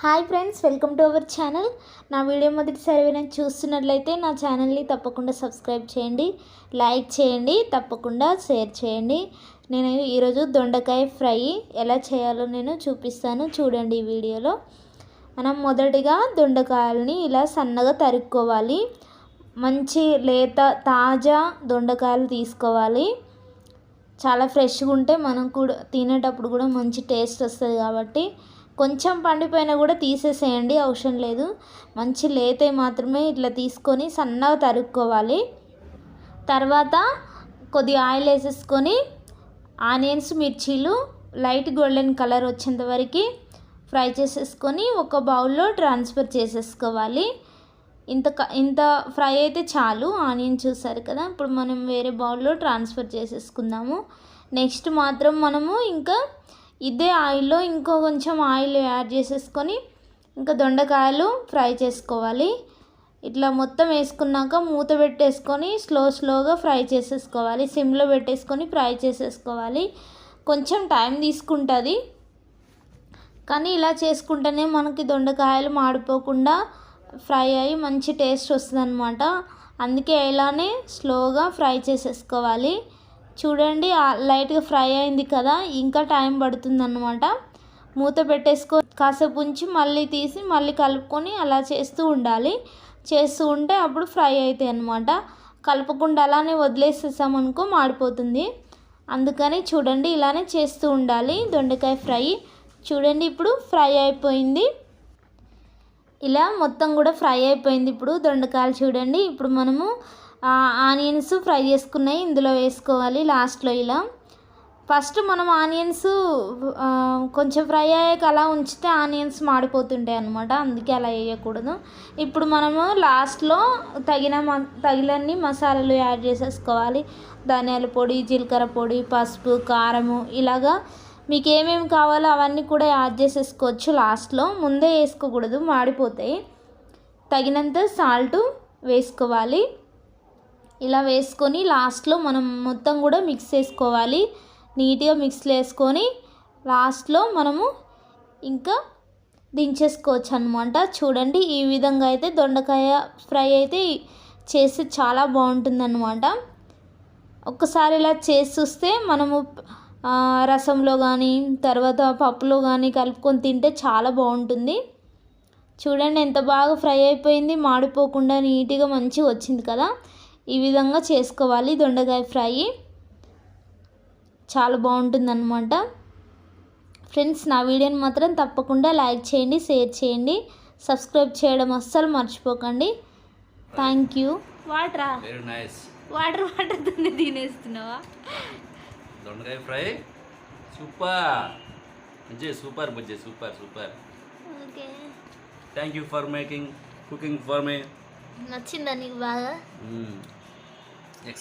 Hi friends welcome to our channel. నా video మొదటిసారి ఏమైనా చూస్తున్నట్లయితే నా ఛానల్ని తప్పకుండా సబ్స్క్రైబ్ చేయండి లైక్ చేయండి తప్పకుండా షేర్ చేయండి. నేను ఈరోజు దొండకాయ ఫ్రై ఎలా చేయాలో నేను చూపిస్తాను చూడండి ఈ వీడియోలో. మనం మొదటిగా దొండకాయలని ఇలా సన్నగా తరుక్కోవాలి. మంచి లేత తాజా దొండకాయలు తీసుకోవాలి. చాలా ఫ్రెష్గా ఉంటే మనం కూడా తినేటప్పుడు కూడా మంచి టేస్ట్ వస్తుంది కాబట్టి కొంచెం పండిపోయినా కూడా తీసేసేయండి అవసరం లేదు. మంచి లేతే మాత్రమే ఇట్లా తీసుకొని సన్నగా తరుక్కోవాలి. తర్వాత కొద్దిగా ఆయిల్ వేసేసుకొని ఆనియన్స్ మిర్చీలు లైట్ గోల్డెన్ కలర్ వచ్చేంత వరకు ఫ్రై చేసేసుకొని ఒక బౌల్లో ట్రాన్స్ఫర్ చేసేసుకోవాలి. ఇంత క ఇంత ఫ్రై అయితే చాలు ఆనియన్ చూసారు కదా. ఇప్పుడు మనం వేరే బౌల్లో ట్రాన్స్ఫర్ చేసేసుకుందాము. నెక్స్ట్ మాత్రం మనము ఇంకా ఇదే ఆయిల్లో ఇంకో కొంచెం ఆయిల్ యాడ్ చేసేసుకొని ఇంకా దొండకాయలు ఫ్రై చేసుకోవాలి. ఇట్లా మొత్తం వేసుకున్నాక మూత పెట్టేసుకొని స్లో స్లోగా ఫ్రై చేసేసుకోవాలి. సిమ్లో పెట్టేసుకొని ఫ్రై చేసేసుకోవాలి. కొంచెం టైం తీసుకుంటుంది. కానీ ఇలా చేసుకుంటేనే మనకి దొండకాయలు మాడిపోకుండా ఫ్రై అయ్యి మంచి టేస్ట్ వస్తుందన్నమాట. అందుకే ఇలానే స్లోగా ఫ్రై చేసేసుకోవాలి. చూడండి లైట్గా ఫ్రై అయింది కదా ఇంకా టైం పడుతుంది అనమాట మూత పెట్టేసుకో కాసేపు ఉంచి మళ్ళీ తీసి మళ్ళీ కలుపుకొని అలా చేస్తూ ఉండాలి. చేస్తూ ఉంటే అప్పుడు ఫ్రై అవుతాయి అనమాట కలపకుండా అలానే వదిలేసేసామనుకో మాడిపోతుంది. అందుకని చూడండి ఇలానే చేస్తూ ఉండాలి దొండకాయ ఫ్రై. చూడండి ఇప్పుడు ఫ్రై అయిపోయింది. ఇలా మొత్తం కూడా ఫ్రై అయిపోయింది ఇప్పుడు దొండకాయలు చూడండి. ఇప్పుడు మనము ఆనియన్స్ ఫ్రై చేసుకున్నాయి ఇందులో వేసుకోవాలి లాస్ట్లో ఇలా. ఫస్ట్ మనం ఆనియన్స్ కొంచెం ఫ్రై అయ్యాక అలా ఉంచితే ఆనియన్స్ మాడిపోతుంటాయి అనమాట అందుకే అలా వేయకూడదు. ఇప్పుడు మనము లాస్ట్లో తగిన మ తగినన్ని మసాలాలు యాడ్ చేసేసుకోవాలి. ధనియాల పొడి జీలకర్ర పొడి పసుపు కారము ఇలాగా మీకు ఏమేమి కావాలో అవన్నీ కూడా యాడ్ చేసేసుకోవచ్చు లాస్ట్లో. ముందే వేసుకోకూడదు మాడిపోతాయి. తగినంత సాల్ట్ వేసుకోవాలి. ఇలా వేసుకొని లాస్ట్లో మనం మొత్తం కూడా మిక్స్ చేసుకోవాలి. నీట్గా మిక్స్ వేసుకొని లాస్ట్లో మనము ఇంకా దించేసుకోవచ్చు అనమాట చూడండి ఈ విధంగా అయితే దొండకాయ ఫ్రై అయితే చేస్తే చాలా బాగుంటుందన్నమాట. ఒక్కసారి ఇలా చేసి చూస్తే మనము రసంలో కానీ తర్వాత పప్పులో కానీ కలుపుకొని తింటే చాలా బాగుంటుంది. చూడండి ఎంత బాగా ఫ్రై అయిపోయింది మాడిపోకుండా నీట్గా మంచిగా వచ్చింది కదా. ఈ విధంగా చేసుకోవాలి. దొండకాయ ఫ్రై చాలా బాగుంటుందన్నమాట. ఫ్రెండ్స్ నా వీడియోని మాత్రం తప్పకుండా లైక్ చేయండి షేర్ చేయండి సబ్స్క్రైబ్ చేయడం అస్సలు మర్చిపోకండి. Thank you. వాటరా? Very nice water water తోనే తినేస్తున్నావా? దొండకాయ ఫ్రై? సూపర్. బుజ్జి super Bujji super super. Okay. Thank you for making cooking for me నచ్చిందా నీకు బాగా? excellent.